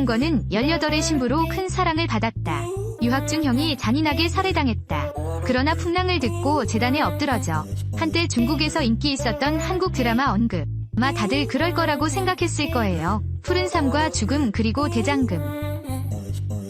이동건은 18의 신부로 큰 사랑을 받았다. 유학 중 형이 잔인하게 살해당했다. 그러나 풍랑을 듣고 재단에 엎드러져 한때 중국에서 인기 있었던 한국 드라마 언급. 아마 다들 그럴 거라고 생각했을 거예요. 푸른 삶과 죽음 그리고 대장금.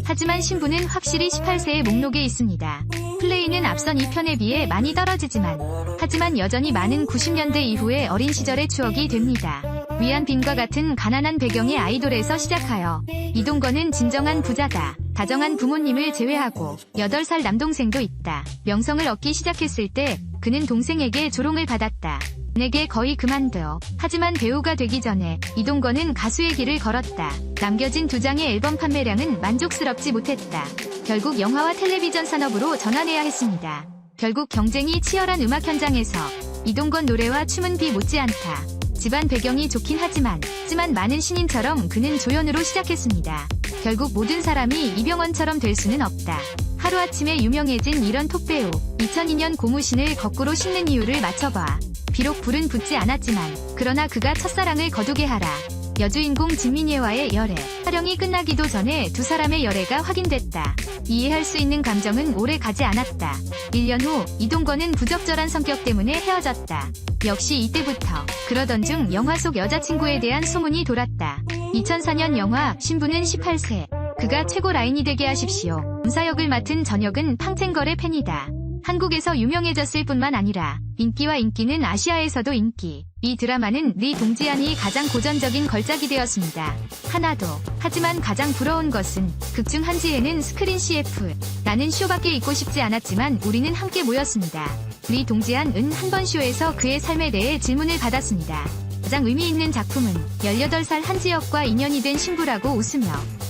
하지만 신부는 확실히 18세의 목록에 있습니다. 플레이는 앞선 2편에 비해 많이 떨어지지만 하지만 여전히 많은 90년대 이후의 어린 시절의 추억이 됩니다. 위안빈과 같은 가난한 배경의 아이돌에서 시작하여 이동건은 진정한 부자다. 다정한 부모님을 제외하고 8살 남동생도 있다. 명성을 얻기 시작했을 때 그는 동생에게 조롱을 받았다. 내게 거의 그만둬. 하지만 배우가 되기 전에 이동건은 가수의 길을 걸었다. 남겨진 두 장의 앨범 판매량은 만족스럽지 못했다. 결국 영화와 텔레비전 산업으로 전환해야 했습니다. 결국 경쟁이 치열한 음악 현장에서 이동건 노래와 춤은 비 못지않다. 집안 배경이 좋긴 하지만 하지만 많은 신인처럼 그는 조연으로 시작했습니다. 결국 모든 사람이 이병헌처럼 될 수는 없다. 하루아침에 유명해진 이런 톱배우 2002년 고무신을 거꾸로 신는 이유를 맞춰봐. 비록 불은 붙지 않았지만 그러나 그가 첫사랑을 거두게 하라. 여주인공 진민예와의 열애. 촬영이 끝나기도 전에 두 사람의 열애가 확인됐다. 이해할 수 있는 감정은 오래 가지 않았다. 1년 후 이동건은 부적절한 성격 때문에 헤어졌다. 역시 이때부터 그러던 중 영화 속 여자친구에 대한 소문이 돌았다. 2004년 영화 신부는 18세. 그가 최고 라인이 되게 하십시오. 검사역을 맡은 전역은 팡첸걸의 팬이다. 한국에서 유명해졌을 뿐만 아니라 인기와 인기는 아시아에서도 인기. 이 드라마는 리 동지안이 가장 고전적인 걸작이 되었습니다. 하나도. 하지만 가장 부러운 것은 극중 한지에는 스크린 CF. 나는 쇼밖에 있고 싶지 않았지만 우리는 함께 모였습니다. 리 동지안은 한 번 쇼에서 그의 삶에 대해 질문을 받았습니다. 가장 의미 있는 작품은 18살 한지혁과 인연이 된 신부라고 웃으며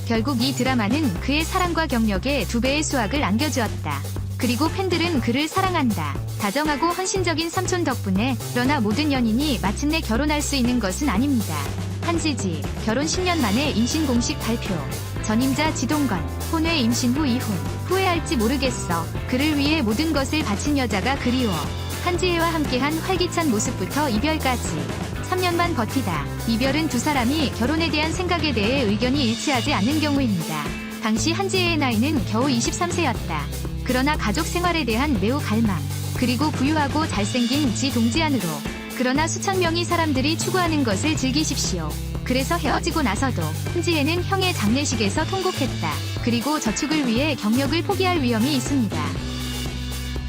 결국 이 드라마는 그의 사랑과 경력에 두 배의 수확을 안겨주었다. 그리고 팬들은 그를 사랑한다. 다정하고 헌신적인 삼촌 덕분에 그러나 모든 연인이 마침내 결혼할 수 있는 것은 아닙니다. 한지지 결혼 10년 만에 임신 공식 발표. 전임자 지동건 혼외 임신 후 이혼. 후회할지 모르겠어. 그를 위해 모든 것을 바친 여자가 그리워. 한지혜와 함께한 활기찬 모습부터 이별까지. 3년만 버티다. 이별은 두 사람이 결혼에 대한 생각에 대해 의견이 일치하지 않는 경우입니다. 당시 한지혜의 나이는 겨우 23세였다. 그러나 가족 생활에 대한 매우 갈망. 그리고 부유하고 잘생긴 지 동지 안으로. 그러나 수천 명의 사람들이 추구하는 것을 즐기십시오. 그래서 헤어지고 나서도 한지혜는 형의 장례식에서 통곡했다. 그리고 저축을 위해 경력을 포기할 위험이 있습니다.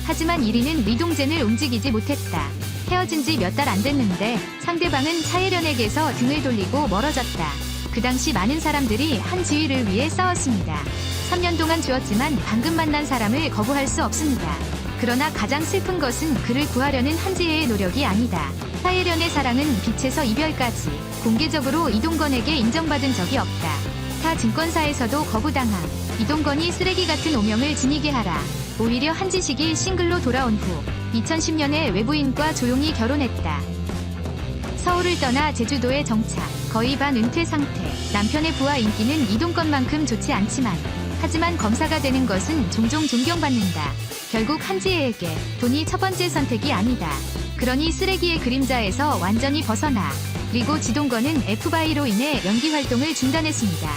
하지만 1위는 리동젠을 움직이지 못했다. 헤어진 지 몇 달 안 됐는데 상대방은 차예련에게서 등을 돌리고 멀어졌다. 그 당시 많은 사람들이 한 지위를 위해 싸웠습니다. 3년 동안 주었지만 방금 만난 사람을 거부할 수 없습니다. 그러나 가장 슬픈 것은 그를 구하려는 한지혜의 노력이 아니다. 차예련의 사랑은 빛에서 이별까지 공개적으로 이동건에게 인정받은 적이 없다. 타 증권사에서도 거부당함. 이동건이 쓰레기 같은 오명을 지니게 하라. 오히려 한지식이 싱글로 돌아온 후 2010년에 외부인과 조용히 결혼했다. 서울을 떠나 제주도에 정착. 거의 반 은퇴 상태. 남편의 부와 인기는 이동건만큼 좋지 않지만 하지만 검사가 되는 것은 종종 존경받는다. 결국 한지혜에게 돈이 첫 번째 선택이 아니다. 그러니 쓰레기의 그림자에서 완전히 벗어나. 그리고 지동건은 F바이로 인해 연기 활동을 중단했습니다.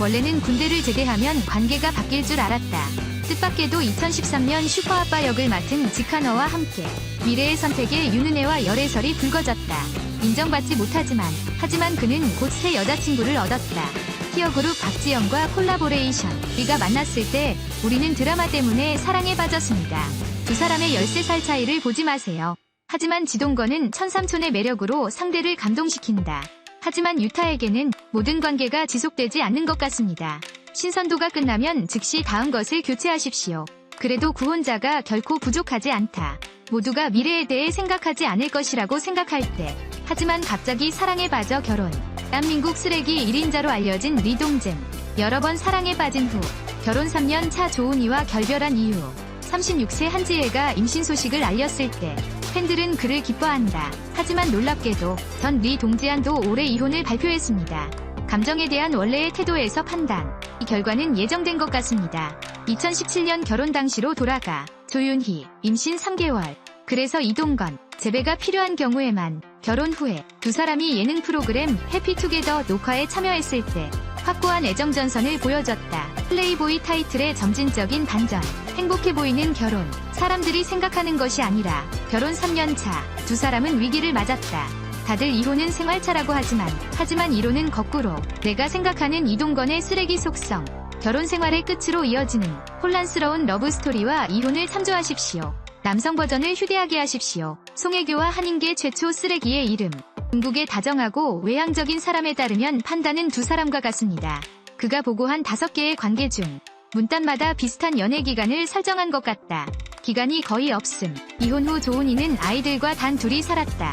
원래는 군대를 제대하면 관계가 바뀔 줄 알았다. 뜻밖에도 2013년 슈퍼아빠 역을 맡은 지카너와 함께 미래의 선택에 윤은혜와 열애설이 불거졌다. 인정받지 못하지만 하지만 그는 곧 새 여자친구를 얻었다. 티어그룹 박지영과 콜라보레이션. 우리가 만났을 때 우리는 드라마 때문에 사랑에 빠졌습니다. 두 사람의 13살 차이를 보지 마세요. 하지만 지동건은 천삼촌의 매력으로 상대를 감동시킨다. 하지만 유타에게는 모든 관계가 지속되지 않는 것 같습니다. 신선도가 끝나면 즉시 다음 것을 교체하십시오. 그래도 구혼자가 결코 부족하지 않다. 모두가 미래에 대해 생각하지 않을 것이라고 생각할 때. 하지만 갑자기 사랑에 빠져 결혼. 대한민국 쓰레기 1인자로 알려진 리동잼. 여러 번 사랑에 빠진 후 결혼 3년 차 조은이와 결별한 이유. 36세 한지혜가 임신 소식을 알렸을 때 팬들은 그를 기뻐한다. 하지만 놀랍게도 전 리 동지안도 올해 이혼을 발표했습니다. 감정에 대한 원래의 태도에서 판단. 이 결과는 예정된 것 같습니다. 2017년 결혼 당시로 돌아가 조윤희 임신 3개월. 그래서 이동건 재배가 필요한 경우에만 결혼 후에 두 사람이 예능 프로그램 해피투게더 녹화에 참여했을 때 확고한 애정전선을 보여줬다. 플레이보이 타이틀의 점진적인 반전. 행복해 보이는 결혼. 사람들이 생각하는 것이 아니라 결혼 3년 차. 두 사람은 위기를 맞았다. 다들 이혼은 생활차라고 하지만 하지만 이론은 거꾸로 내가 생각하는 이동건의 쓰레기 속성. 결혼 생활의 끝으로 이어지는 혼란스러운 러브 스토리와 이혼을 참조하십시오. 남성 버전을 휴대하게 하십시오. 송혜교와 한인계 최초 쓰레기의 이름. 중국의 다정하고 외향적인 사람에 따르면 판단은 두 사람과 같습니다. 그가 보고한 다섯 개의 관계 중 문단마다 비슷한 연애 기간을 설정한 것 같다. 기간이 거의 없음. 이혼 후 조은이는 아이들과 단 둘이 살았다.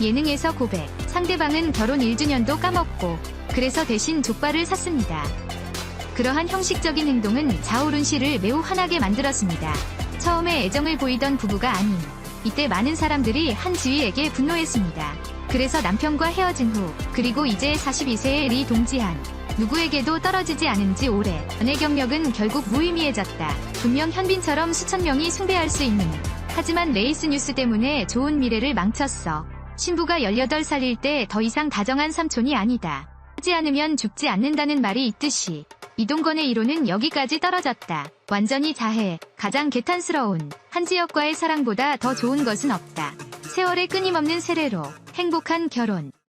예능에서 고백. 상대방은 결혼 1주년도 까먹고 그래서 대신 족발을 샀습니다. 그러한 형식적인 행동은 자오른 씨를 매우 화나게 만들었습니다. 처음에 애정을 보이던 부부가 아닌 이때 많은 사람들이 한 지휘에게 분노했습니다. 그래서 남편과 헤어진 후 그리고 이제 42세의 리 동지한 누구에게도 떨어지지 않은 지 오래 연애 경력은 결국 무의미해졌다. 분명 현빈처럼 수천 명이 숭배할 수 있는 하지만 레이스 뉴스 때문에 좋은 미래를 망쳤어. 신부가 18살일 때 더 이상 다정한 삼촌이 아니다. 하지 않으면 죽지 않는다는 말이 있듯이 이동건의 이론은 여기까지 떨어졌다. 완전히 자해, 가장 개탄스러운 한지혁과의 사랑보다 더 좋은 것은 없다. 세월의 끊임없는 세례로 행복한 결혼.